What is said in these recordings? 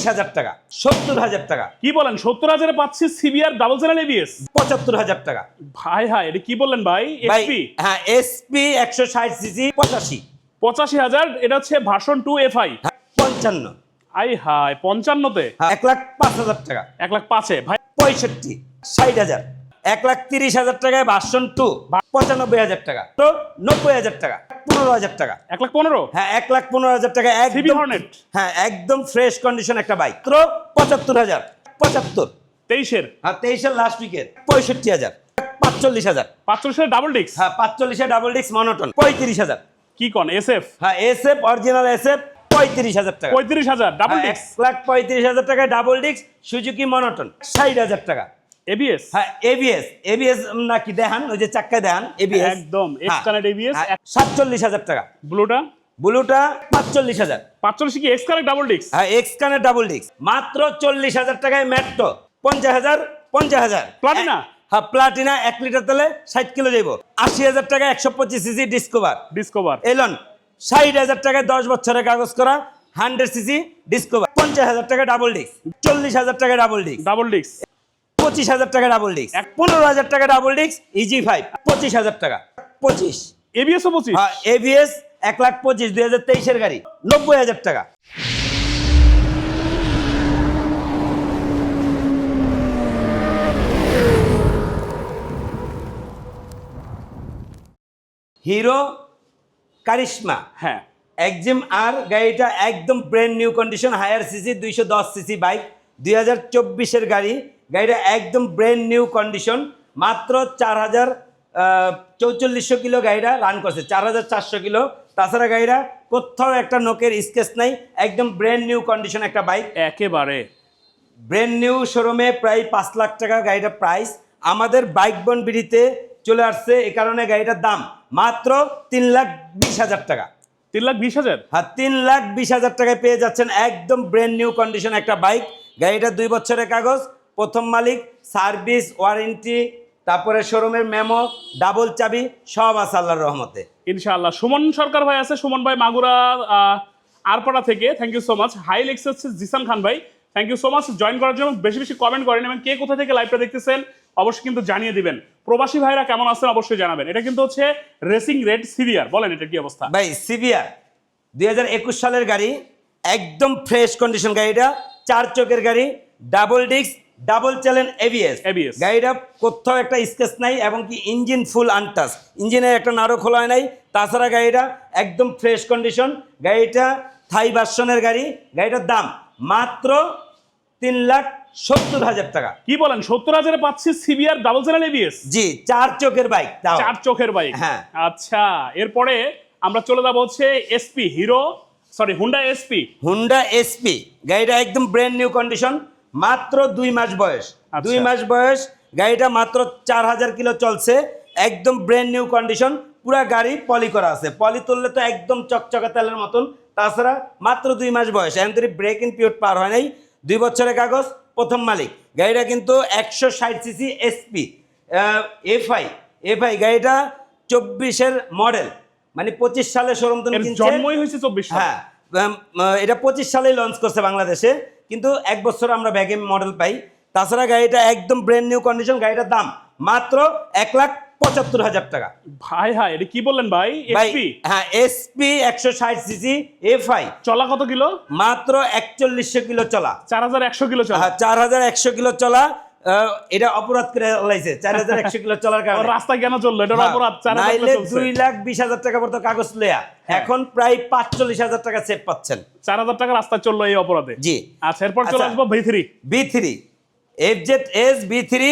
তেইশ হাজার টাকা সত্তর হাজার টাকা। কি বলেন সত্তর হাজারে পাচ্ছি সিবিআর ডাবল চ্যানেল এবিএস পঁচাত্তর হাজার টাকা। ভাই হাই এটা কি বললেন ভাই? এসপি হ্যাঁ এসপি একশো ষাট সিসি পঁচাশি। পঁচাশি হাজার এটা হচ্ছে ভার্সন টু এফআই হ্যাঁ, পঞ্চান্ন। আই হাই পঞ্চান্নতে? হ্যাঁ, এক লাখ পাঁচ হাজার টাকা। এক লাখ পাঁচে ভাই। পঁয়ষট্টি ষাট হাজার। এক লাখ তিরিশ হাজার টাকায় ভার্সন টু পঁচানব্বই হাজার টাকা। তো নব্বই হাজার টাকা পনেরো হাজার টাকা। এক লাখ পনেরো? হ্যাঁ এক লাখ পনেরো হাজার টাকা একদম হ্যাঁ একদম ফ্রেশ কন্ডিশন একটা বাইক তো পঁচাত্তর হাজার পঁচাত্তর। তেইশের? হ্যাঁ তেইশের লাস্ট উইকের পঁয়ষট্টি হাজার পাঁচচল্লিশ হাজার। পাঁচচল্লিশের ডাবল ডিক্স হ্যাঁ পাঁচচল্লিশে ডাবল ডিস্ক মনোটন পঁয়ত্রিশ হাজার। কি কন এস এফ হ্যাঁ S F original S F পঁয়ত্রিশ হাজার টাকা। পঁয়ত্রিশ হাজার ডাবল হ্যাঁ, ডিক্স লাখ পঁয়ত্রিশ হাজার টাকায় ডাবল ডিস্ক সুজুকি মনোটন ষাট হাজার টাকা। এবিএস হ্যাঁ এবিএস এবিএস নাকি দেখান ওই যে চাক্কায় দেখান এবিএস একদম, ABS, সাতচল্লিশ হাজার টাকা। ব্লুটা? ব্লুটা পাঁচচল্লিশ হাজার। পাঁচচল্লিশ কি এক্স কানেক্ট ডাবল ডিক্স হ্যাঁ এক্স কানের ডাবল ডিস্ক মাত্র চল্লিশ হাজার টাকায় ম্যাট্টো পঞ্চাশ হাজার পঞ্চাশ হাজার। প্লাটিনা? হ্যাঁ প্লাটিনা এক লিটার তেলে ষাট কিলো যাইব আশি হাজার টাকা একশো পঁচিশ সিসি ডিসকভার। ডিসকভার। এলন ষাট হাজার টাকায় দশ বছরের কাগজ করা হান্ড্রেড সিসি ডিসকভার। পঞ্চাশ হাজার টাকা ডাবল ডিস্ক চল্লিশ হাজার টাকা ডাবল ডিস্ক ডাবল ডিক্স পঁচিশ হাজার টাকা ডাবল ডিস্ক পনেরো হাজার টাকা ডাবল ডিস্ক ইজি ফাইভ পঁচিশ হাজার টাকা। পঁচিশ। এবিএস পঁচিশ? হ্যাঁ এবিএস এক লাখ পঁচিশ দুই হাজার তেইশের গাড়ি। নব্বই হাজার টাকা। হিরো কারিশমা। হ্যাঁ। একজিম আর গাড়িটা একদম brand new condition higher CC দুইশো দশ সিসি বাইক দুই হাজার চব্বিশের গাড়ি। গাড়িটা একদম ব্র্যান্ড নিউ কন্ডিশন মাত্র চার হাজার চৌচল্লিশশো কিলো গাড়িটা রান করছে চার হাজার চারশো কিলো। তাছাড়া গাড়িটা কোথাও একটা নোকের স্কেচ নাই একদম ব্র্যান্ড নিউ কন্ডিশন একটা বাইক একেবারে। ব্র্যান্ড নিউ শোরুমে প্রায় পাঁচ লাখ টাকা গাড়িটা প্রাইস আমাদের বাইক বন বিড়িতে চলে আসছে এ কারণে গাড়িটার দাম মাত্র তিন লাখ বিশ হাজার টাকা। তিন লাখ বিশ হাজার? হ্যাঁ তিন লাখ বিশ হাজার টাকায় পেয়ে যাচ্ছেন একদম ব্র্যান্ড নিউ কন্ডিশন একটা বাইক গাড়িটা দুই বছরের কাগজ প্রথম মালিক সার্ভিস ওয়ারেন্টি তারপরে শোরুমের মেমো ডাবল চাবি সব আছে আল্লাহর রহমতে। ইনশাআল্লাহ। সুমন সরকার ভাই আছে সুমন ভাই মাগুরা আরপাড়া থেকে। Thank you so much hi লেক্স হচ্ছে জিসান খান ভাই। Thank you so much join করার জন্য বেশি বেশি কমেন্ট করেন এবং কে কোথা থেকে লাইভটা দেখতেছেন অবশ্যই কিন্তু জানিয়ে দিবেন। প্রবাসী ভাইরা কেমন আছেন অবশ্যই জানাবেন। এটা কিন্তু হচ্ছে রেসিং রেড সিরিয়ার বলেন এটা কি অবস্থা? ভাই সিভিআর দুই হাজার একুশ সালের গাড়ি একদম ফ্রেশ কন্ডিশন গাড়িটা চার চোখের গাড়ি ডাবল ডিস্ক ডাবল চ্যালেন এবিএস ABS গাড়িটা কোথাও একটা স্কেচ নাই এবং কি ইঞ্জিন ফুল আনটাস ইঞ্জিনের একটা নাড়ো খোলা হয় নাই। তাছাড়া গাড়িটা একদম ফ্রেশ কন্ডিশন গাড়িটা থাই ভার্সনের গাড়ি। গাড়িটার দাম মাত্র তিন লাখ সত্তর হাজার টাকা। কি বলেন সত্তর হাজারে পাচ্ছি সিবিআর ডাবল চ্যানেল এবিএস জি চার চোখের বাইক চার চোখের বাইক হ্যাঁ। আচ্ছা এরপরে আমরা চলে যাব হচ্ছে SP Hero sorry Honda SP Honda SP গাড়িটা একদম ব্র্যান্ড নিউ কন্ডিশন মাত্র দুই মাস বয়স। আচ্ছা। দুই মাস বয়স গাড়িটা মাত্র চার হাজার কিলো চলছে। একদম ব্র্যান্ড নিউ কন্ডিশন পুরা গাড়ি পলি করা আছে। পলি তুললে তো একদম চকচকা তেলের মতন। তাছাড়া মাত্র দুই মাস বয়স এমন ব্রেক ইন পিরিয়ড পার হয় নাই দুই বছরের কাগজ প্রথম মালিক। গাড়িটা কিন্তু একশো ষাট সিসি এসপি এফআই এফআই গাড়িটা চব্বিশের মডেল মানে পঁচিশ সালে শোরুম তুমি জন্মই হয়েছে চব্বিশ হ্যাঁ এটা পঁচিশ সালেই লঞ্চ করছে বাংলাদেশে। কিন্তু এক বছর আমরা ব্যাগে মডেল পাই। তাছাড়া গাড়িটা একদম ব্র্যান্ড নিউ কন্ডিশন গাড়িটার দাম মাত্র এক লাখ পঁচাত্তর হাজার টাকা। ভাই হ্যাঁ এটা কি বললেন ভাই? এসপি হ্যাঁ এসপি একশো ষাট সিসি এফ আই চলা কত কিলো? মাত্র একচল্লিশশো কিলো চলা। চার হাজার একশো কিলো চলা। হ্যাঁ চার হাজার একশো কিলো চলা। এটা অপরাধ করে লাইছে। চার হাজার একশো কিলো চলার কারণে। রাস্তায় কেন চলল? এটার হ্যাঁ, অপরাধ নাইলে দুই লাখ বিশ হাজার টাকা পর্যন্ত কাগজ লেয়া এখন প্রায় পাঁচচল্লিশ হাজার টাকা সেভ পাচ্ছেন। চার হাজার টাকা রাস্তায় চলল এই অপরাধে? জি। আচ্ছা এরপর চলে আচ্ছা। আসব V three. B three. F Z S B three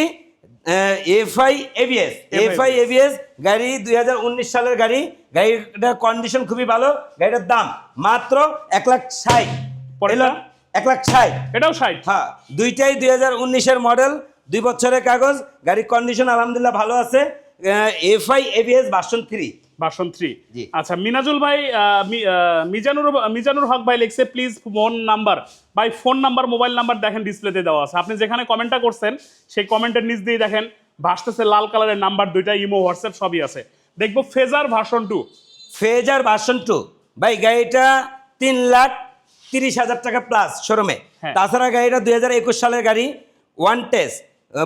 FI ABS FI ABS গাড়ি দুই হাজার উনিশ সালের গাড়ি। গাড়িটার কন্ডিশন খুবই ভালো। গাড়িটার দাম মাত্র এক লাখ ষাট? এক লাখ ষাট। এটাও ষাট? হ্যাঁ দুইটাই দুই হাজার উনিশের মডেল দুই বছরের কাগজ গাড়ির কন্ডিশন আলহামদুলিল্লাহ ভালো আছে FI ABS version three version three জি। আচ্ছা মিনাজুল ভাই মিজানুর মিজানুর হক ভাই লিখছে প্লিজ ফোন নাম্বার ভাই ফোন নাম্বার মোবাইল নাম্বার দেখেন ডিসপ্লেতে দেওয়া আছে। আপনি যেখানে কমেন্টটা করছেন সেই কমেন্টের নিচ দিয়ে দেখেন ভাসতেছে লাল কালারের নাম্বার দুইটা ইমো হোয়াটসঅ্যাপ সবই আছে। দেখব Fazer version two Fazer version two ভাই গাড়িটা তিন লাখ তিরিশ হাজার টাকা প্লাস শোরুমে হ্যাঁ। তাছাড়া গাড়িটা দুই হাজার একুশ সালের গাড়ি one test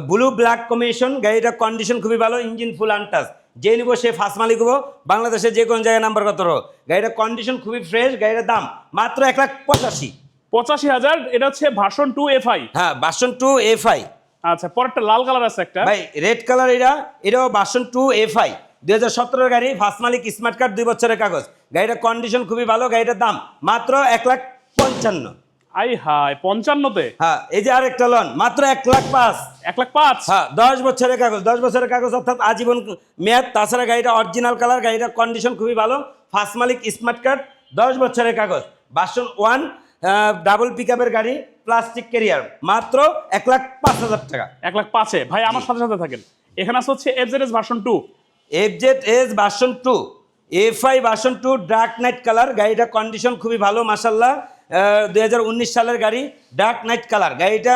blue black combination গাড়িটার কন্ডিশন খুবই ভালো ইঞ্জিন ফুল আনটাস যে নিব সে ফার্স্ট মালিক হব বাংলাদেশে যে কোনো জায়গায় নাম্বার কত রো। গাড়িটার কন্ডিশন খুবই ফ্রেশ গাড়িটার দাম মাত্র এক লাখ পঁচাশি। পঁচাশি হাজার এটা হচ্ছে ভার্সন টু এফ আই হ্যাঁ বাসন টু এফ আই আচ্ছা পরেরটা লাল কালার আছে একটা। ভাই রেড কালার এটা এটাও বাসন টু এফ আই দুই হাজার সতেরোর গাড়ি ফার্স্ট মালিক স্মার্ট কার্ড দুই বছরের কাগজ। গাড়িটার কন্ডিশন খুবই ভালো গাড়িটার দাম মাত্র এক লাখ পঞ্চান্ন। আই হাই পঞ্চান্নতে? হ্যাঁ এই যে আরেকটা লন মাত্র এক লাখ পাঁচ। এক লাখ পাঁচ? হ্যাঁ দশ বছরের কাগজ দশ বছরের কাগজ অর্থাৎ আজীবন মেয়াদ তাছাড়া গাড়িটা অরিজিনাল কালার গাড়িটার কন্ডিশন খুবই ভালো ফার্স্ট মালিক স্মার্ট কার্ড দশ বছরের কাগজ বাসন ওয়ান ডাবল পিক গাড়ি প্লাস্টিক ক্যারিয়ার মাত্র এক লাখ পাঁচ হাজার টাকা। এক লাখ পাঁচে? ভাই আমার সাথে সাথে থাকেন। এখানে আছে হচ্ছে F Z S version two F Z S version two F I version two dark knight colour গাড়িটা কন্ডিশন খুবই ভালো মাসাল্লাহ দুই উনিশ সালের গাড়ি ডার্ক নাইট কালার। গাড়িটা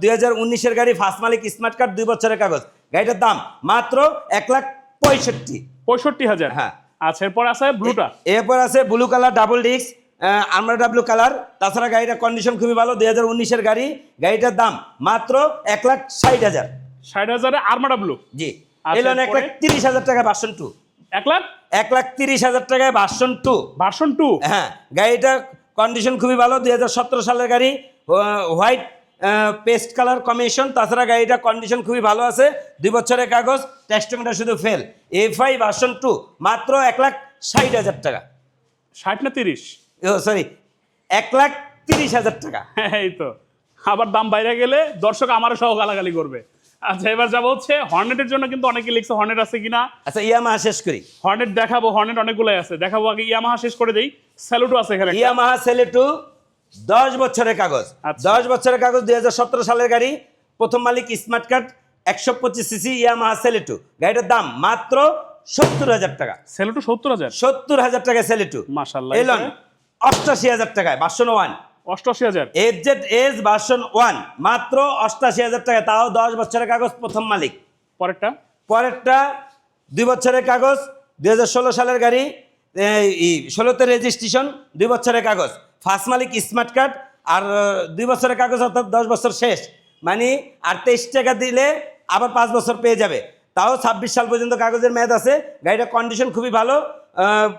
দুই হাজার উনিশের গাড়ি ফার্স্ট মালিক স্মার্ট কার্ড দুই বছরের কাগজ। গাড়িটার দাম মাত্র এক লাখ পঁয়ষট্টি। পঁয়ষট্টি হাজার। হ্যাঁ। আচ্ছা এরপর আছে ব্লুটা। এরপর আছে ব্লু কালার ডাবল ডিস্ক আমরা ডাবলু কালার। তাছাড়া গাড়িটার কন্ডিশন খুবই ভালো দুই হাজার উনিশের গাড়ি। গাড়িটার দাম মাত্র এক লাখ ষাট হাজার। ষাট হাজারে আর্মাডা ব্লু জি। আচ্ছা, এলেন এক লাখ? তিরিশ হাজার টাকা ভার্সন টু এক লাখ? এক লাখ তিরিশ হাজার টাকায় ভার্সন টু ভার্সন টু হ্যাঁ গাড়িটা কন্ডিশন খুবই ভালো দুই হাজার সতেরো সালের গাড়ি হোয়াইট পেস্ট কালার কমিশন তাছাড়া গাড়িটা কন্ডিশন খুবই ভালো আছে দুই বছরের কাগজ টেস্টিংটা শুধু fail F I version two মাত্র এক লাখ ষাট হাজার টাকা। ষাট না তিরিশ? ও সরি এক লাখ তিরিশ হাজার টাকা। হ্যাঁ এই তো আবার দাম বাইরে গেলে দর্শক আমারও সহ গালাগালি করবে। আচ্ছা এবার যাব হচ্ছে হর্নেটের জন্য কিন্তু অনেকে লিখছে হর্নেট আছে কিনা। আচ্ছা ইয়ামাহা শেষ করি। হর্নেট দেখাবো হর্নেট অনেকগুলাই আছে। দেখাবো আগে ইয়ামাহা শেষ করে দেই। স্যালুটও আছে এখানে ইয়ামাহা সেলেটু দশ বছরের কাগজ। আচ্ছা। দশ বছরের কাগজ দুই হাজার সতেরো সালের গাড়ি। প্রথম মালিক স্মার্ট কার্ড একশো পঁচিশ সিসি ইয়ামাহা সেলেটু গাড়িটার দাম মাত্র সত্তর হাজার টাকা। স্যালুটও সত্তর হাজার? সত্তর হাজার টাকায় সেলেটু মাশাল্লাহ এলন অষ্টাশি হাজার টাকায় ভার্সন ওয়ান। অষ্টআশি হাজার। F Z S version one মাত্র অষ্টাশি হাজার টাকা তাও দশ বছরের কাগজ প্রথম মালিক। পরেরটা? পরেরটা দুই বছরের কাগজ দুই সালের গাড়ি ষোলোতে রেজিস্ট্রেশন দুই বছরের কাগজ। ফার্স্ট মালিক স্মার্ট কার্ড আর দুই বছরের কাগজ অর্থাৎ দশ বছর শেষ। মানে আর তেইশ টাকা দিলে আবার পাঁচ বছর পেয়ে যাবে। তাও ছাব্বিশ সাল পর্যন্ত কাগজের মেয়াদ আছে। গাড়িটার কন্ডিশন খুবই ভালো।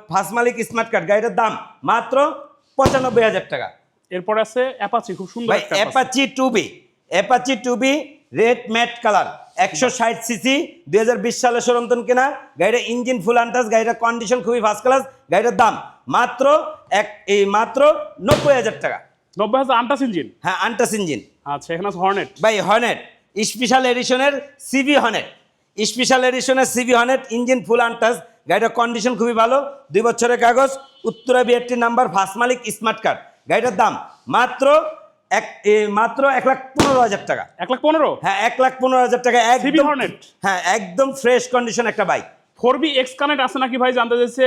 ফার্স্ট মালিক স্মার্ট কার্ড গাড়িটার দাম মাত্র পঁচানব্বই হাজার টাকা। এরপরে আছে অ্যাপাচি খুব সুন্দর ভাই Apache two B Apache two B red matte colour একশো ষাট সিসি দুই হাজার বিশ সালে সরন্তন কেনা গাড়িটা ইঞ্জিন ফুল আন্টাস গাড়িটার কন্ডিশন খুবই ফার্স্ট ক্লাস গাড়িটার দাম মাত্র এক এই মাত্র নব্বই হাজার টাকা। নব্বই হাজার আন্টাস ইঞ্জিন হ্যাঁ আন্টাস ইঞ্জিন আচ্ছা এখানে আছে হর্নেট ভাই হর্নেট স্পেশাল এডিশনের CB Hornet special এডিশনের CB Hornet engine full untouched গাড়িটার কন্ডিশন খুবই ভালো দুই বছরের কাগজ উত্তরা বিআরটি নাম্বার ফার্স্ট মালিক স্মার্ট কার্ড গাড়িটার দাম মাত্র এক মাত্র এক লাখ পনেরো হাজার টাকা। এক লাখ পনেরো? হ্যাঁ এক লাখ পনেরো হাজার টাকা একদম হ্যাঁ একদম ফ্রেশ কন্ডিশন একটা bike four B X connect আছে নাকি ভাই? জানতে চাইছে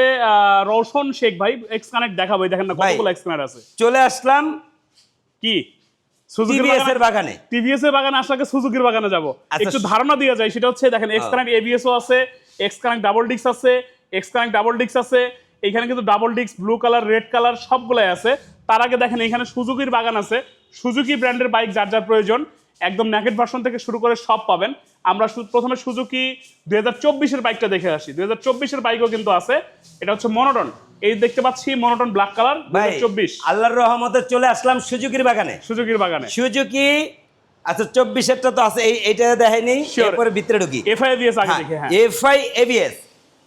রওশন শেখ ভাই। এক্স কানেক্ট দেখাবো এই দেখেন না কতগুলো এক্স কানেক্ট আছে। চলে আসলাম কি? টিভিএস এর বাগানে। টিভিএস এর বাগানে আসলে আগে সুজুকির বাগানে যাব। আচ্ছা, একটু ধারণা দিয়ে যায় সেটা হচ্ছে দেখেন এক্স কানেক্ট এবিএসও আছে এক্স কানেক্ট ডাবল ডিক্স আছে এক্স কানেক্ট ডাবল ডিক্স আছে এখানে কিন্তু ডাবল ডিক্স ব্লু কালার রেড কালার সবগুলাই আছে। তার আগে দেখেন এখানে সুজুকির বাগান আছে। সুজুকি ব্র্যান্ডের বাইক যার যার প্রয়োজন একদম ন্যাকেট ভার্সন থেকে শুরু করে সব পাবেন। আমরা প্রথমে সুজুকি দুই হাজার চব্বিশের বাইকটা দেখে আসি। দুই হাজার চব্বিশের বাইকও কিন্তু আছে। এটা হচ্ছে মনোটন। এই দেখতে পাচ্ছি মনোটন ব্ল্যাক কালার চব্বিশ। আল্লাহর রহমতে চলে আসলাম সুজুকির বাগানে। সুজুকির বাগানে। সুজুকি আচ্ছা চব্বিশেরটা তো আছে এইটা দেখায়নি. এরপরে ভিতরে ঢুকি। এফআইবিএস আগে দেখে হ্যাঁ। এফআই এবিএস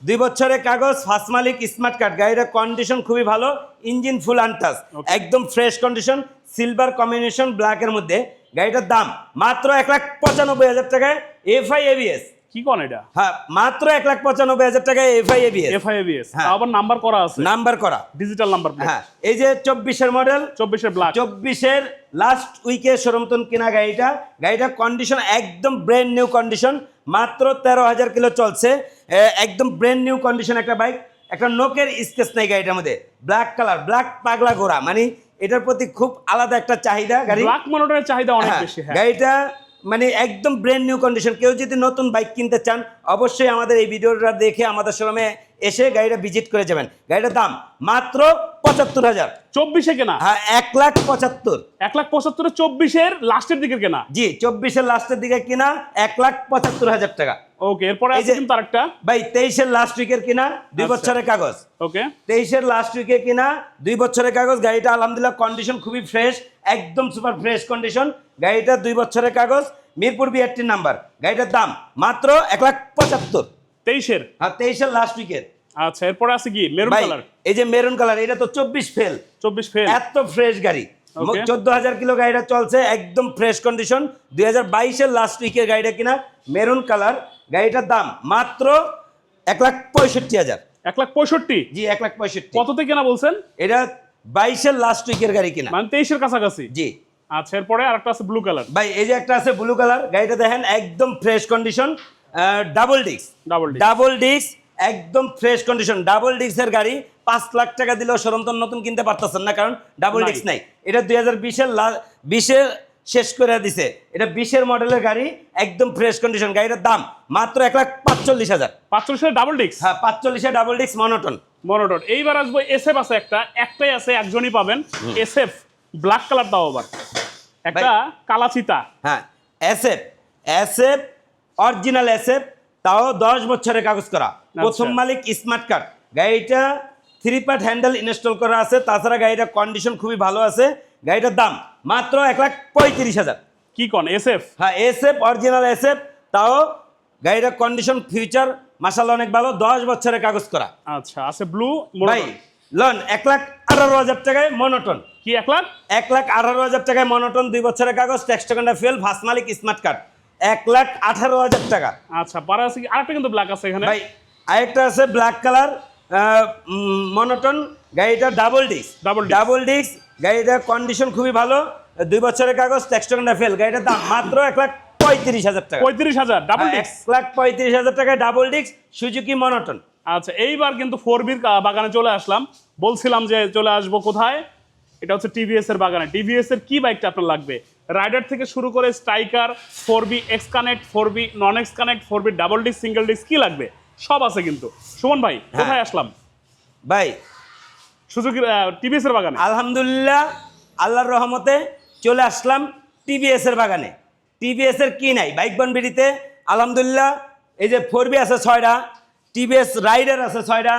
দুই বছরের কাগজ ফার্স্ট মালিক স্মার্ট কার্ড গাড়িটার কন্ডিশন খুবই ভালো ইঞ্জিন ফুল আনটাস একদম ফ্রেশ কন্ডিশন সিলভার কম্বিনেশন ব্ল্যাকের মধ্যে। গাড়িটার দাম মাত্র এক লাখ পঁচানব্বই হাজার টাকায় এফআই এবিএস কি কোন এটা? হ্যাঁ মাত্র এক লাখ পঁচানব্বই হাজার টাকায় এফআই এবিএস এফআইবিএস হ্যাঁ। আবার নাম্বার করা আছে? নাম্বার করা। ডিজিটাল নাম্বার হ্যাঁ এই যে চব্বিশের মডেল চব্বিশের ব্ল্যাক চব্বিশের লাস্ট উইকে সরমতন কেনা গাড়িটা গাড়িটার কন্ডিশন একদম ব্র্যান্ড নিউ কন্ডিশন মাত্র তেরো হাজার কিলো চলছে। একদম ব্র্যান্ড নিউ কন্ডিশন একটা বাইক একটা নোকের স্কেচ নাই গাড়িটার মধ্যে। ব্ল্যাক কালার ব্ল্যাক পাগলা ঘোড়া। মানে এটার প্রতি খুব আলাদা একটা চাহিদা গাড়ি। ব্ল্যাক মনোটনের চাহিদা অনেক হ্যাঁ, বেশি হ্যাঁ। গাড়িটা মানে একদম ব্র্যান্ড নিউ কন্ডিশন কেউ যদি নতুন বাইক কিনতে চান অবশ্যই আমাদের এই ভিডিওটা দেখে আমাদের শোরুমে এসে গাড়িটা ভিজিট করে যাবেন। গাড়িটার দাম মাত্র পঁচাত্তর হাজার। চব্বিশে কেনা? হ্যাঁ এক লাখ পঁচাত্তর। এক লাখ পঁচাত্তর চব্বিশের লাস্টের দিকে কেনা? জি চব্বিশের লাস্টের দিকে কিনা এক লাখ পঁচাত্তর হাজার টাকা। ওকে এরপরে এই আছে কিন্তু আরেকটা। ভাই তেইশের লাস্ট উইকের কিনা দুই আচ্ছা। বছরের কাগজ। ওকে তেইশের লাস্ট উইকে কিনা দুই বছরের কাগজ। গাড়িটা আলহামদুলিল্লাহ কন্ডিশন খুবই ফ্রেশ একদম সুপার ফ্রেশ কন্ডিশন গাড়িটা দুই বছরের কাগজ মিরপুর বিআরটির নাম্বার। গাড়িটার দাম মাত্র এক লাখ পঁচাত্তর। তেইশের? আর তেইশের লাস্ট উইকের আচ্ছা এরপরে আছে কি? মেরুন কালার এই যে মেরুন কালার এটা তো চব্বিশ ফেল চব্বিশ ফেল এত ফ্রেশ গাড়ি। চোদ্দ হাজার কিলো গাড়িটা চলছে একদম ফ্রেশ কন্ডিশন দুই হাজার বাইশের লাস্ট উইকের গাড়িটা কিনা মেরুন কালার গাড়িটার দাম মাত্র এক লাখ পঁয়ষট্টি হাজার। এক লাখ পঁয়ষট্টি? জি এক লাখ পঁয়ষট্টি। কততে কেনা বলছেন? এটা বাইশের লাস্ট উইকের গাড়ি কিনা। মানে তেইশের কাছাকাছি? জি। আচ্ছা এরপরে আরেকটা আছে ব্লু কালার ভাই এই যে একটা আছে ব্লু কালার গাড়িটা দেখেন একদম fresh condition double disc double double disc একদম ফ্রেশ কন্ডিশন ডাবল ডিস্কের গাড়ি পাঁচ লাখ টাকা দিলেও সরন্তন নতুন কিনতে পারতেছেন না কারণ ডাবল। ডিস্ক নাই। এটা দুই হাজার বিশের বিশে শেষ করে দিছে। এটা বিশের মডেলের গাড়ি একদম ফ্রেশ কন্ডিশন গাড়িটার দাম মাত্র এক লাখ পাঁচচল্লিশ হাজার। পাঁচচল্লিশের ডাবল ডিস্ক হ্যাঁ পাঁচচল্লিশে ডাবল ডিস্ক মনোটন মনোটন এইবার আসব এসএফ আছে একটা। একটাই আছে একজনই পাবেন। এসএফ ব্ল্যাক কালার দাও আবার। একটা কালাচিতা। হ্যাঁ এসএফ এসএফ অরিজিনাল এসএফ তাও দশ বছরের কাগজ করা। প্রথম মালিক স্মার্ট কার্ড গাড়িটা থ্রি পার্ট হ্যান্ডেল ইনস্টল করা আছে তাছাড়া গাড়িটার কন্ডিশন খুবই ভালো আছে। গাড়িটার দাম মাত্র এক লাখ পঁয়ত্রিশ হাজার। কি কন এসএফ? হ্যাঁ এসএফ অরিজিনাল এসএফ তাও গাড়িটার কন্ডিশন ফিউচার মাসাল অনেক ভালো দশ বছরের কাগজ করা। আচ্ছা আছে ব্লু ভাই লন এক লাখ আঠারো হাজার টাকায় মনোটন কি এক লাখ? এক লাখ আঠারো হাজার টাকায় মনোটন দুই বছরের কাগজ ট্যাক্স টাকাটা ফেল ফার্স্ট মালিক স্মার্ট কার্ড এক লাখ আঠারো হাজার টাকা। আচ্ছা পারা আছে আরেকটা কিন্তু ব্ল্যাক আছে এখানে। ভাই আরেকটা আছে ব্ল্যাক কালার মনোটন গাড়িটা double disc disc। Double disc গাড়িটার কন্ডিশন খুবই ভালো দুই বছরের কাগজ ট্যাক্স টাকাটা ফেল গাড়িটার দাম মাত্র এক লাখ পঁয়ত্রিশ হাজার টাকা। পঁয়ত্রিশ হাজার ডাবল এক লাখ পঁয়ত্রিশ হাজার টাকায় ডাবল ডিস্ক সুজুকি মনোটন আচ্ছা এইবার কিন্তু ফোর বির বাগানে চলে আসলাম। বলছিলাম যে চলে আসব কোথায়? এটা হচ্ছে টিভিএস এর বাগানে। টিভিএস এর কি বাইকটা আপনার লাগবে? রাইডার থেকে শুরু করে Striker four B X connect four B non X connect four B double disc single disc কি লাগবে? সব আছে কিন্তু। সুমন ভাই কোথায় আসলাম? ভাই। সুযোগ টিভিএস এর বাগানে। আলহামদুলিল্লাহ আল্লাহর রহমতে চলে আসলাম টিভিএস এর বাগানে। টিভিএস এর কি নাই? বাইক বনবিড়িতে আলহামদুলিল্লাহ এই যে ফোর বি আছে ছয়টা টিভিএস রাইডার আছে ছয়টা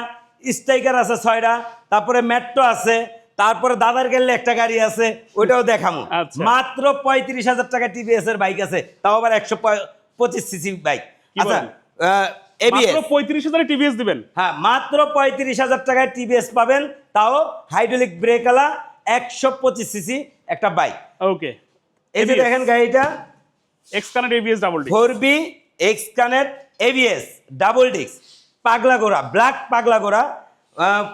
স্ট্রাইকার আছে ছয়টা তারপরে মেট্রো আছে তারপরে দাদার গেলে একটা গাড়ি আছে ওইটাও দেখামো। আচ্ছা। মাত্র পঁয়ত্রিশ হাজার টাকা টিভিএস এর বাইক আছে তাও আবার একশো পঁচিশ সিসি বাইক। আচ্ছা পঁয়ত্রিশ হাজারে টিভিএস দিবেন? হ্যাঁ মাত্র পঁয়ত্রিশ হাজার টাকায় টিভিএস পাবেন তাও হাইড্রোলিক ব্রেকওয়ালা একশো পঁচিশ সিসি একটা বাইক। ওকে এই যে দেখেন গাড়িটা ABS double disc four B X connect ABS double disc পাগলা গোড়া ব্ল্যাক পাগলা গোড়া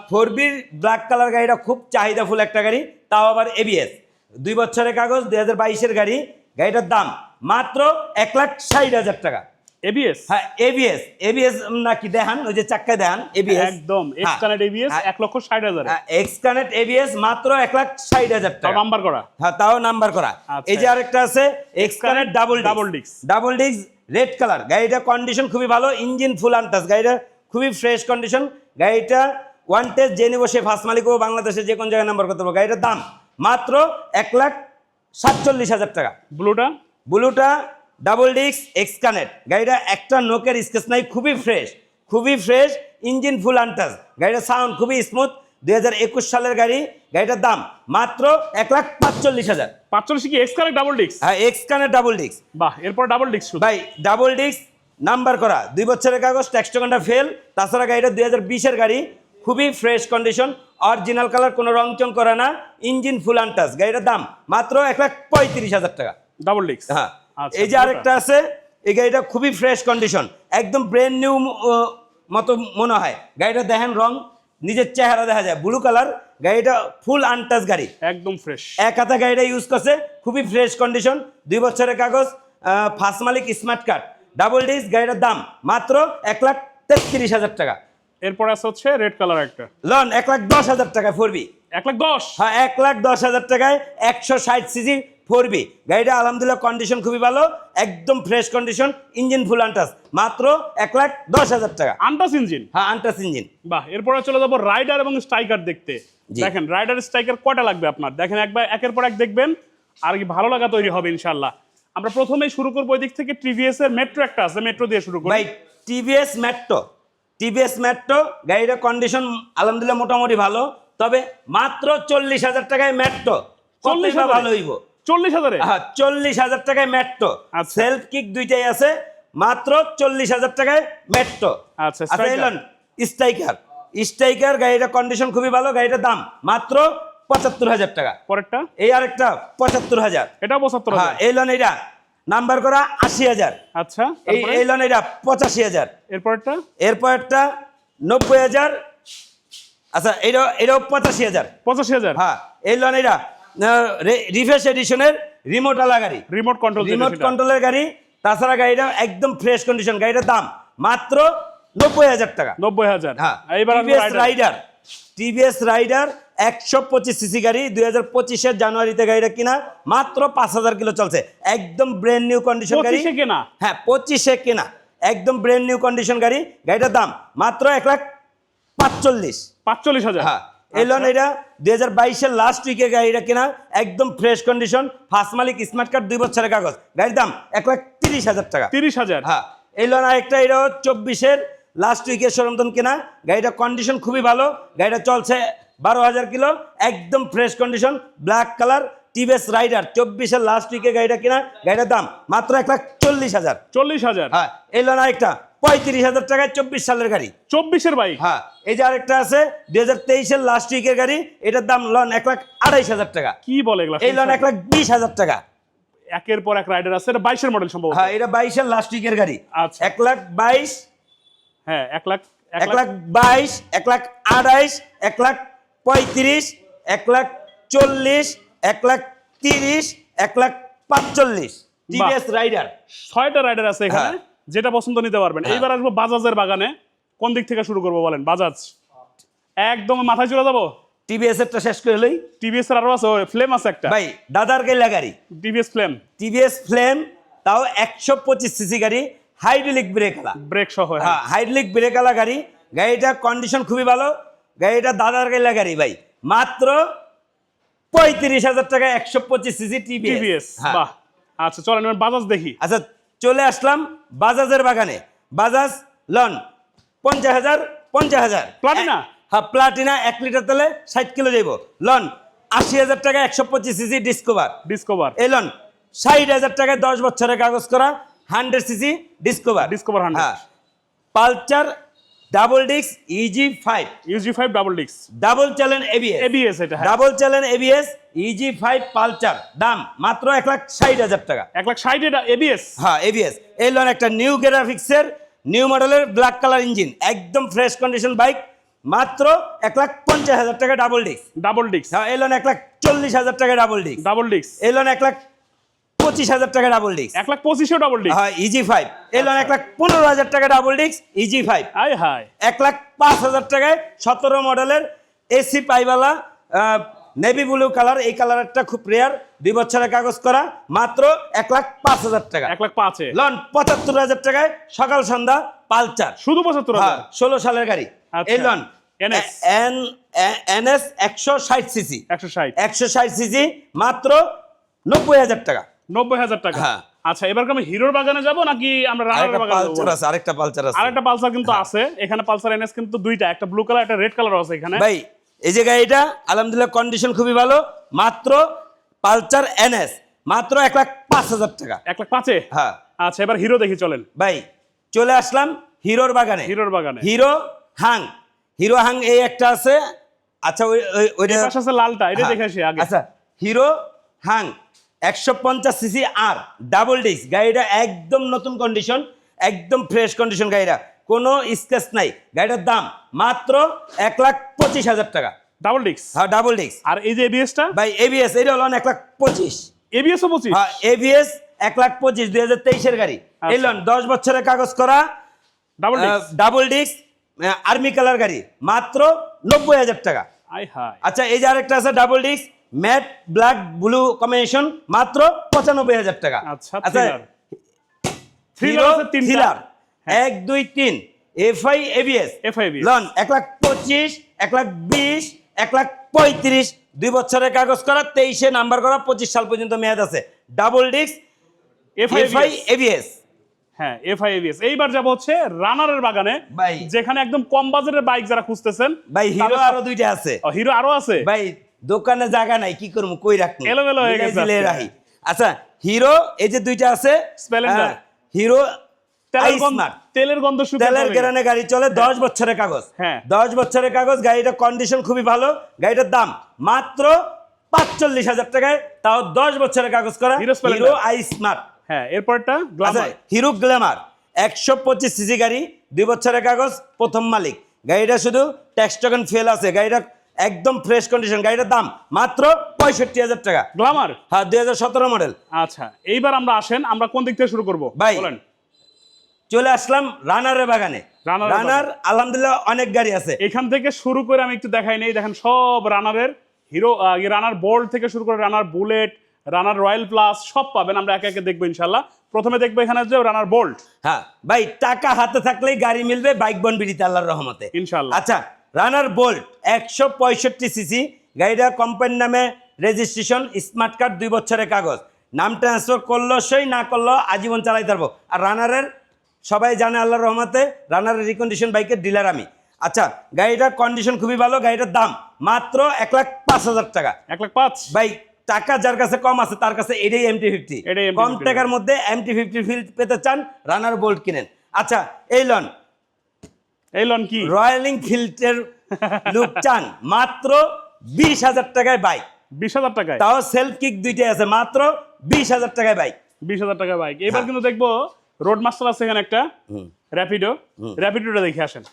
ফোর বির ব্ল্যাক কালার গাড়িটা খুব চাহিদাফুল একটা গাড়ি তাও আবার এবিএস দুই বছরের কাগজ দুই হাজার বাইশের গাড়ি গাড়িটার দাম মাত্র এক লাখ ষাট হাজার টাকা। এবিএস হ্যাঁ এবিএস এবিএস নাকি দেখান ওই যে চাক্কায় দেখান এবিএস একদম এক্স কানেক্ট এবিএস। এক লক্ষ ষাট হাজার। এক্স কানেক্ট এবিএস মাত্র এক লাখ ষাট হাজার টাকা। নাম্বার করা? হ্যাঁ তাও নাম্বার করা। আচ্ছা। এই যে আরেকটা আছে X connect double Double disc। Double disc red colour গাড়িটা কন্ডিশন খুবই ভালো ইঞ্জিন ফুল আনটাস গাড়িটা খুবই ফ্রেশ কন্ডিশন গাড়িটা ওয়ান টেস্ট যে জেনে বসে ফার্স্ট মালিক ও বাংলাদেশে যে কোন জায়গায় নাম্বার করতে পারব। গাড়িটার দাম মাত্র এক লাখ সাতচল্লিশ হাজার টাকা। ব্লুটা ব্লুটা ডাবল ডিস্ক এক্স কানেক্ট গাড়িটা একটা নোকের স্কেচ নাই খুবই ফ্রেশ খুবই ফ্রেশ ইঞ্জিন ফুল আনটাস গাড়িটার সাউন্ড খুবই স্মুথ দুই হাজার একুশ সালের গাড়ি। গাড়িটার দাম মাত্র এক লাখ পাঁচচল্লিশ হাজার। পাঁচচল্লিশ কি এক্স কানেক্ট ডাবল ডিস্ক হ্যাঁ এক্স কানেক্ট ডাবল ডিস্ক বাহ এরপর ডাবল ডিস্ক ভাই ডাবল ডিস্ক নাম্বার করা। দুই বছরের কাগজ ট্যাক্স টোকানটা ফেল তাছাড়া গাড়িটা দুই হাজার বিশের গাড়ি। খুবই ফ্রেশ কন্ডিশন অরিজিনাল কালার কোনো রং চং করে না ইঞ্জিন ফুল আনটাস গাড়িটার দাম মাত্র এক লাখ পঁয়ত্রিশ হাজার টাকা। ডাবল ডিস্ক হ্যাঁ। আচ্ছা, এই যে আরেকটা আছে এই গাড়িটা খুবই ফ্রেশ কন্ডিশন একদম ব্র্যান্ড নিউ মতো মনে হয়। গাড়িটা দেখেন রং নিজের চেহারা দেখা যায় ব্লু কালার গাড়িটা ফুল আনটাচ গাড়ি। একদম ফ্রেশ এক হাতে গাড়িটা ইউজ করছে খুবই ফ্রেশ কন্ডিশন দুই বছরের কাগজ ফার্স্ট মালিক স্মার্ট কার্ড ডাবল ডিস গাড়িটার দাম মাত্র এক লাখ তেত্রিশ হাজার টাকা। এরপর আছে হচ্ছে রেড কালার একটা। লন এক লাখ দশ হাজার টাকা ফোরবি। এক লাখ দশ? হ্যাঁ এক লাখ দশ হাজার টাকায় একশো ষাট সিসি ফোর বি গাড়িটা আলহামদুলিল্লাহ কন্ডিশন খুবই ভালো একদম fresh condition engine full untouched মাত্র এক লাখ দশ হাজার টাকা। আন্টাস ইঞ্জিন হ্যাঁ আনটাস ইঞ্জিন বাহ এরপরে চলে যাব রাইডার এবং স্ট্রাইকার দেখতে। দেখেন রাইডার স্ট্রাইকার কয়টা লাগবে আপনার? দেখেন একবার একের পর এক দেখবেন আর কি ভালো লাগা তৈরি হবে ইনশাল্লাহ আমরা প্রথমেই শুরু করব ওই দিক থেকে টিভিএস এর মেট্রো একটা আছে মেট্রো দিয়ে শুরু করি। ভাই টিভিএস ম্যাট্টো টিভিএস ম্যাট্টো গাড়িটার কন্ডিশন আলহামদুলিল্লাহ মোটামুটি ভালো তবে মাত্র চল্লিশ হাজার টাকায় ম্যাট্টো চল্লিশ ভালো হইব? চল্লিশ হাজারে? হ্যাঁ চল্লিশ হাজার টাকায় ম্যাট্টো আচ্ছা। সেলফ কিক দুইটাই আছে মাত্র চল্লিশ হাজার টাকায় ম্যাট্টো আচ্ছা। স্ট্রাইকার স্ট্রাইকার গাড়িটার কন্ডিশন খুবই ভালো গাড়িটার দাম মাত্র পঁচাত্তর হাজার টাকা। পরেরটা? এই আরেকটা পঁচাত্তর হাজার। এটাও পঁচাত্তর হ্যাঁ এই লোন এটা নাম্বার করা আশি হাজার। আচ্ছা এই লোন এটা পঁচাশি হাজার। এরপরেরটা এরপর একটা নব্বই হাজার। আচ্ছা এটা এটাও পঁচাশি হাজার। পঁচাশি হাজার? হ্যাঁ এই লোন এটা রিফ্রেশ এডিশনের রিমোট আলা গাড়ি। রিমোট কন্ট্রোল রিমোট কন্ট্রোলের গাড়ি তাছাড়া গাড়িটা একদম ফ্রেশ কন্ডিশন গাড়িটার দাম মাত্র নব্বই হাজার টাকা। নব্বই হাজার। হ্যাঁ রাইডার টিভিএস রাইডার একশো পঁচিশ সিসি গাড়ি দুই হাজার পঁচিশের জানুয়ারিতে গাড়িটা কিনা মাত্র পাঁচ হাজার কিলো চলছে। একদম ব্র্যান্ড নিউ কন্ডিশন গাড়ি। কেনা? হ্যাঁ পঁচিশে কেনা। একদম ব্র্যান্ড নিউ কন্ডিশন গাড়ি। গাড়িটার দাম মাত্র এক লাখ পাঁচচল্লিশ। পাঁচচল্লিশ হাজার? হ্যাঁ এই লোন এটা দুই হাজার বাইশের লাস্ট উইকে গাড়িটা কেনা একদম ফ্রেশ কন্ডিশন ফার্স্ট মালিক স্মার্ট কার্ড দুই বছরের কাগজ। গাড়ির দাম এক লাখ তিরিশ হাজার টাকা। তিরিশ হাজার? হ্যাঁ এই লোন আরেকটা এটা চব্বিশের লাস্ট উইকের সরঞ্জাম কেনা। গাড়িটা কন্ডিশন খুবই ভালো। গাড়িটা চলছে বারো হাজার কিলো একদম fresh condition black colour TVS Raider চব্বিশের লাস্ট উইকে গাড়িটা কিনা গাড়িটার দাম মাত্র এক লাখ চল্লিশ হাজার। চল্লিশ হাজার? হ্যাঁ এই লোন আরেকটা পঁয়ত্রিশ হাজার টাকায় চব্বিশ সালের গাড়ি। চব্বিশের বাইক হ্যাঁ এই যে আরেকটা আছে দুই হাজার তেইশের লাস্ট উইকের গাড়ি এটার দাম লন এক লাখ আড়াইশ হাজার টাকা। কি বলে এগুলা? এই লন এক লাখ বিশ হাজার টাকা। একের পর এক রাইডার আছে এটা বাইশের মডেল সম্ভবত। হ্যাঁ এটা বাইশের লাস্ট উইকের গাড়ি। আচ্ছা। এক লাখ বাইশ হ্যাঁ এক লাখ এক লাখ বাইশ এক লাখ আড়াইশ এক লাখ পঁয়ত্রিশ এক লাখ চল্লিশ এক লাখ তিরিশ এক লাখ পাঁচচল্লিশ। টিভিএস রাইডার ছয়টা রাইডার আছে এখানে হ্যাঁ। যেটা পছন্দ নিতে পারবেন। হ্যাঁ। এইবার আসব বাজাজের বাগানে। কোন দিক থেকে শুরু করব বলেন? বাজাজ। একদম মাথায় চলে যাব? টিভিএস এরটা শেষ করে হলেই টিভিএস এর আরও আছে ফ্লেম আছে একটা। ভাই দাদার গেলা গাড়ি। টিভিএস ফ্লেম টিভিএস ফ্লেম তাও একশো পঁচিশ সিসি গাড়ি হাইড্রোলিক ব্রেক আলা ব্রেক সহ হ্যাঁ। হ্যাঁ হাইড্রোলিক ব্রেক আলা গাড়ি। গাড়িটার কন্ডিশন খুবই ভালো। গাড়িটা দাদার গেলা গাড়ি ভাই। মাত্র পঁয়ত্রিশ হাজার টাকা একশো পঁচিশ সিসি টিভিএস টিভিএস আচ্ছা চলেন বাজাজ দেখি। আচ্ছা চলে আসলাম বাজাজের বাগানে। বাজাজ লন পঞ্চাশ হাজার পঞ্চাশ হাজার। প্লাটিনা? হ্যাঁ প্লাটিনা এক লিটার তেলে ষাট কিলো যাইব লন আশি হাজার টাকা একশো পঁচিশ সিসি ডিসকভার। ডিসকভার। এই লন ষাট হাজার টাকায় দশ বছরের কাগজ করা হান্ড্রেড সিসি ডিসকভার। 100 হ্যাঁ। Pulsar double disc easy five Yuji five double ডিক্স ডাবল চ্যালেন এবিএস এবিএস এটা ডাবল চ্যালেন এবিএস ইজি ফাইভ পালচার দাম মাত্র এক লাখ ষাট হাজার টাকা। এক লাখ ষাট এটা এবিএস হ্যাঁ এবিএস এই লোন একটা নিউ গ্রাফিক্সের নিউ মডেলের ব্ল্যাক কালার ইঞ্জিন একদম ফ্রেশ কন্ডিশন বাইক মাত্র এক লাখ পঞ্চাশ হাজার টাকা ডাবল ডিস্ক ডাবল ডিক্স হ্যাঁ এই লোন এক লাখ চল্লিশ হাজার টাকা ডাবল ডিস্ক ডাবল ডিক্স এই লোন এক লাখ পঁচিশ হাজার টাকা ডাবল ডিস্ক এক লাখ পঁচিশেও ডাবল ডিক্স হ্যাঁ ইজি ফাইভ এই লোন এক লাখ পনেরো হাজার টাকা ডাবল ডিস্ক ইজি ফাইভ আয় হায়। এক লাখ পাঁচ হাজার টাকায় সতেরো মডেলের এসি পাইওয়ালা নেভি ব্লু কালার এই কালারটা খুব রেয়ার দুই বছরের কাগজ করা মাত্র এক লাখ পাঁচ হাজার টাকা। এক লাখ পাঁচে। লন পঁচাত্তর হাজার টাকায় সকাল সন্ধ্যা পালচার। শুধু পঁচাত্তর হ্যাঁ ষোলো সালের গাড়ি। আচ্ছা। এই লন এনএস একশো ষাট সিসি একশো ষাট। একশো ষাট সিসি মাত্র নব্বই হাজার টাকা। নব্বই হাজার টাকা। হ্যাঁ। আচ্ছা এবার আমি হিরোর বাগানে যাব নাকি আমরা আরেকটা বাগানে পালচার আছে আরেকটা পালচার আছে। আরেকটা পালসার কিন্তু আছে এখানে পালসার এনএস কিন্তু দুইটা একটা ব্লু কালার একটা রেড কালার আছে এখানে। ভাই এই যে গাড়িটা আলহামদুলিল্লাহ কন্ডিশন খুবই ভালো মাত্র পালচার এনএস মাত্র এক লাখ পাঁচ হাজার টাকা। এক লাখ পাঁচে? হ্যাঁ। আচ্ছা এবার হিরো দেখি চলেন। ভাই চলে আসলাম হিরোর বাগানে। হিরোর বাগানে। হিরো হাং হিরো হাং এই একটা আছে। আচ্ছা ওই ওই- ওইটা আছে লালটা এটা হ্যাঁ, দেখে আসি আগে। আচ্ছা হিরো হাং একশো পঞ্চাশ সিসি আর ডাবল ডিস্ক গাড়িটা একদম নতুন কন্ডিশন একদম ফ্রেশ কন্ডিশন গাড়িটা। কোনো স্কেচ নাই। গাড়িটার দাম মাত্র এক লাখ পঁচিশ হাজার টাকা। ডাবল ডিক্স হ্যাঁ ডাবল ডিস্ক আর এই যে এবিএসটা ভাই এবিএস এটা হলো এক লাখ পঁচিশ। এবিএসও পঁচিশ? হ্যাঁ এবিএস এক লাখ পঁচিশ দুই হাজার তেইশের গাড়ি। আচ্ছা। এলন দশ বছরের কাগজ করা double double disc army colour গাড়ি। মাত্র নব্বই হাজার টাকা। আচ্ছা এই যে আরেকটা আছে double disc matte black blue combination মাত্র পঁচানব্বই হাজার টাকা। আচ্ছা। থ্রিলার হ্যাঁ। এক দুই তিন। এফআই এবিএস লন এক লাখ পঁচিশ এক লাখ বিশ এক লাখ পঁয়ত্রিশ। দুই বছরের কাগজ করা তেইশে নাম্বার করা পঁচিশ সাল পর্যন্ত মেয়াদ আছে। ডাবল ডিস্ক এফআই এবিএস হ্যাঁ এফআই এবিএস এইবার যাব হচ্ছে রানারের বাগানে। যেখানে একদম কম বাজারের বাইক যারা খুঁজতেছেন ভাই হিরো আরও দুইটা আছে। হিরো আরও আছে? ভাই দোকানে জায়গা নাই কি করব? কই রাখব? এলোমেলো হয়ে গেছে আচ্ছা হিরো এই যে দুইটা আছে। হ্যাঁ, হিরো তেলের গন্ধ তেলের গন্ধ শুকে তেলের যাবে। গ্রানে গাড়ি চলে দশ বছরের কাগজ। হ্যাঁ। দশ বছরের কাগজ গাড়িটার কন্ডিশন খুবই ভালো। গাড়িটার দাম মাত্র পাঁচচল্লিশ হাজার টাকায় তাও দশ বছরের কাগজ করা হিরো আই স্মার্ট। হ্যাঁ এরপরটা আচ্ছা গ্লামার হিরো গ্ল্যামার একশো পঁচিশ সিসি গাড়ি দুই বছরের কাগজ প্রথম মালিক। গাড়িটা শুধু ট্যাক্স টোকেন ফেল আছে গাড়িটা একদম ফ্রেশ কন্ডিশন গাড়িটার দাম মাত্র পঁয়ষট্টি হাজার টাকা। গ্লামার হ্যাঁ দুই হাজার সতেরো মডেল আচ্ছা এইবার আমরা আসেন আমরা কোন দিক থেকে শুরু করব? ভাই। বলেন। চলে আসলাম রানারের বাগানে। রানার আলহামদুলিল্লাহ অনেক গাড়ি আছে। এখান থেকে শুরু করে আমি একটু দেখাই নেই দেখেন সব রানারের হিরো রানার বোল্ড থেকে শুরু করে Runner Bullet Runner Royal plus সব পাবেন আমরা একে একে দেখব ইনশাল্লাহ প্রথমে দেখব এখানে যে রানার বোল্ট। হ্যাঁ ভাই টাকা হাতে থাকলেই গাড়ি মিলবে বাইক বন বিড়িতে আল্লাহর রহমতে। ইনশাল্লাহ আচ্ছা রানার বোল্ট একশো পঁয়ষট্টি সিসি গাড়িটা কোম্পানির নামে রেজিস্ট্রেশন স্মার্ট কার্ড দুই বছরের কাগজ। নাম ট্রান্সফার করল সই না করল আজীবন চালাই পারব আর রানারের সবাই জানে আল্লাহর রহমতে রানারের রিকন্ডিশন বাইকের ডিলার আমি। আচ্ছা গাড়িটার কন্ডিশন খুবই ভালো গাড়িটার দাম মাত্র এক লাখ পাঁচ হাজার টাকা। এক লাখ পাঁচ। ভাই টাকা যার কাছে কম আছে তার কাছে এটাই এমটি ফিফটি এটাই MT50 কম টাকার মধ্যে এমটি ফিফটি ফিল পেতে চান রানার বোল্ট কিনেন। আচ্ছা এই লন এই লন কি? রয়্যাল এনফিল্ডের লুক চান মাত্র বিশ হাজার টাকায় বাইক বিশ হাজার টাকায়? তাও সেলফ কিক দুইটাই আছে মাত্র বিশ হাজার টাকায় বাইক বিশ হাজার টাকা বাইক এবার হ্যাঁ। কিন্তু দেখব রোড মাস্টার আছে এখানে একটা র্যাপিডো র্যাপিডোটা দেখে আসেন।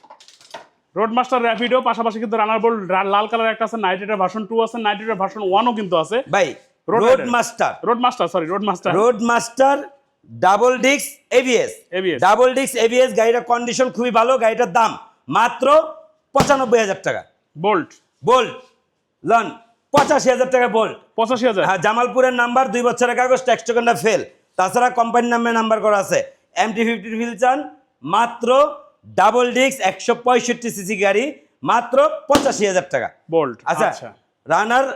রোড মাস্টার র্যাপিডো পাশাপাশি কিন্তু রানার বোল্ট লাল কালার একটা আছে নাইট রাইডার ভার্সন টু আছে নাইট রাইডার ভার্সন ওয়ানও কিন্তু আছে। ভাই road master road master sorry road master road master double ডিক্স এবিএস ডাবল ডিক্স এবিএস গাড়িটার কন্ডিশন খুবই ভালো গাড়িটার দাম মাত্র পঁচানব্বই হাজার টাকা। বোল্ট বোল্ট লন পঁচাশি হাজার টাকা বোল্ট পঁচাশি হাজার। হ্যাঁ জামালপুরের নাম্বার দুই বছরের কাগজ ট্যাক্স টোকেনটা ফেল তাছাড়া কোম্পানির নামে নাম্বার করা আছে। এমটি ফিফটি ফিল চান মাত্র ডাবল ডিক্স একশো পঁয়ষট্টি সিসি গাড়ি মাত্র পঁচাশি হাজার টাকা। বোল্ট আচ্ছা আচ্ছা। Runner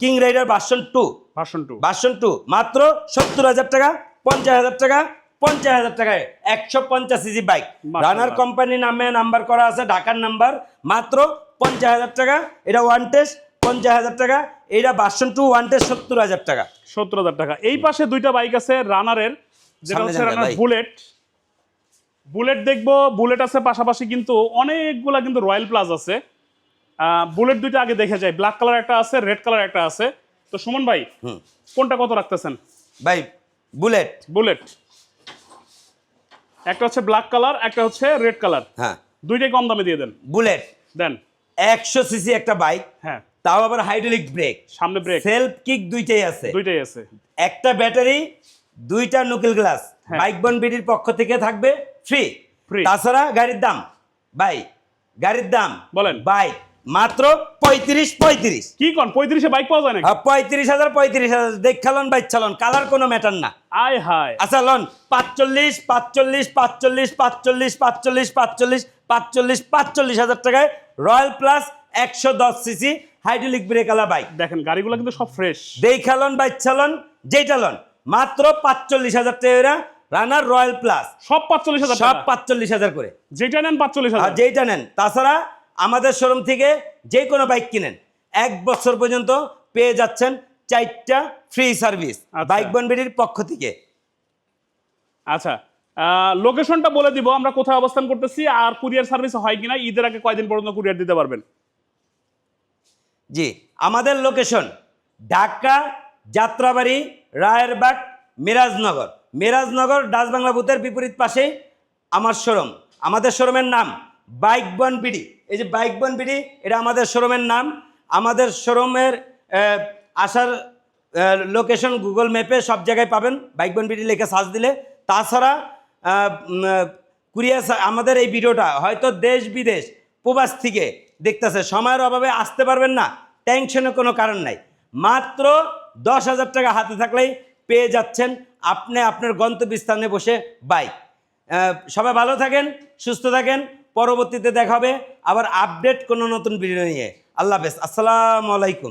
King Rider version two version two version two মাত্র সত্তর হাজার টাকা। পঞ্চাশ হাজার টাকা পঞ্চাশ হাজার টাকায় একশো পঞ্চাশ সিসি বাইক। রানার কোম্পানি নামে নাম্বার করা আছে ঢাকার নাম্বার মাত্র পঞ্চাশ হাজার টাকা এটা ওয়ান টেস্ট পঞ্চাশ হাজার টাকা এটা ভার্সন টু ওয়ান টেস্ট সত্তর হাজার টাকা। সত্তর হাজার টাকা। এই পাশে দুইটা বাইক আছে রানারের যেটা হচ্ছে রানার বুলেট বুলেট দেখব বুলেট আছে পাশাপাশি কিন্তু অনেকগুলা কিন্তু রয়্যাল প্লাস আছে। বুলেট দুইটা আগে দেখে যায় ব্ল্যাক কালার একটা আছে রেড কালার একটা আছে। তো সুমন ভাই কোনটা কত রাখতেছেন? ভাই বুলেট বুলেট একটা হচ্ছে ব্ল্যাক কালার একটা হচ্ছে রেড কালার হ্যাঁ। দুইটাই কম দামে দিয়ে দেন। বুলেট দেন। একশো সিসি একটা বাইক হ্যাঁ। তাও আবার হাইড্রোলিক ব্রেক সামনে ব্রেক সেলফ কিক দুইটাই আছে। দুইটাই আছে। একটা ব্যাটারি দুইটা নুকিল গ্লাস। বাইক বন বিডির পক্ষ থেকে থাকবে ফ্রি ফ্রি তাছাড়া গাড়ির দাম। ভাই গাড়ির দাম। বলেন। বাইক মাত্র পঁয়ত্রিশ পঁয়ত্রিশ। কি কন পঁয়ত্রিশে বাইক পাওয়া যায় নাকি? পঁয়ত্রিশ হাজার পঁয়ত্রিশ হাজার। দেখালন বাইক চালন কালার কোনো ম্যাটার না। আয় হায়। আচ্ছা লন পাঁচচল্লিশ পাঁচচল্লিশ পাঁচচল্লিশ পাঁচচল্লিশ পাঁচচল্লিশ পাঁচচল্লিশ পাঁচচল্লিশ পাঁচচল্লিশ হাজার টাকায় রয়্যাল প্লাস একশো দশ সিসি হাইড্রোলিক ব্রেকালা বাইক দেখেন গাড়িগুলো কিন্তু সব ফ্রেশ দেখালন বাইক চালন যেটা লন মাত্র পাঁচচল্লিশ হাজার টাকা রানার রয়্যাল প্লাস সব পাঁচচল্লিশ হাজার সব পাঁচচল্লিশ হাজার করে। যেটা নেন পাঁচচল্লিশ হাজার। যেইটা নেন তাছাড়া আমাদের শোরুম থেকে যে কোনো বাইক কিনেন। এক বছর পর্যন্ত পেয়ে যাচ্ছেন চারটা ফ্রি সার্ভিস। বাইক বনবিডির পক্ষ থেকে। আচ্ছা লোকেশনটা বলে দিব আমরা কোথায় অবস্থান করতেছি আর কুরিয়ার সার্ভিস হয় কিনা ঈদের আগে কয়দিন পর্যন্ত কুরিয়ার দিতে পারবেন? জি আমাদের লোকেশন ঢাকা যাত্রাবাড়ি রায়েরবাগ মিরাজনগর। মিরাজনগর ডাচ বাংলা বুথের বিপরীত পাশে আমার শোরুম আমাদের শোরুমের নাম বাইক বন বিডি। এই যে বাইক বন বিডি, এটা আমাদের শোরুমের নাম। আমাদের শোরুমের আসার লোকেশন গুগল ম্যাপে সব জায়গায় পাবেন। বাইক বন বিডি লিখে সার্চ দিলে। তাছাড়া কুরিয়ার আমাদের এই ভিডিওটা হয়তো দেশ বিদেশ, প্রবাস থেকে দেখতেছে। সময়ের অভাবে আসতে পারবেন না। টেনশনের কোনো কারণ নাই। মাত্র দশ হাজার টাকা হাতে থাকলেই পেয়ে যাচ্ছেন আপনি আপনার গন্তব্যস্থানে বসে বাইক। সবাই ভালো থাকেন, সুস্থ থাকেন। পরবর্তীতে দেখাবে আবার আপডেট কোনো নতুন ভিডিও নিয়ে। আল্লাহ হাফেজ। আসসালামু আলাইকুম।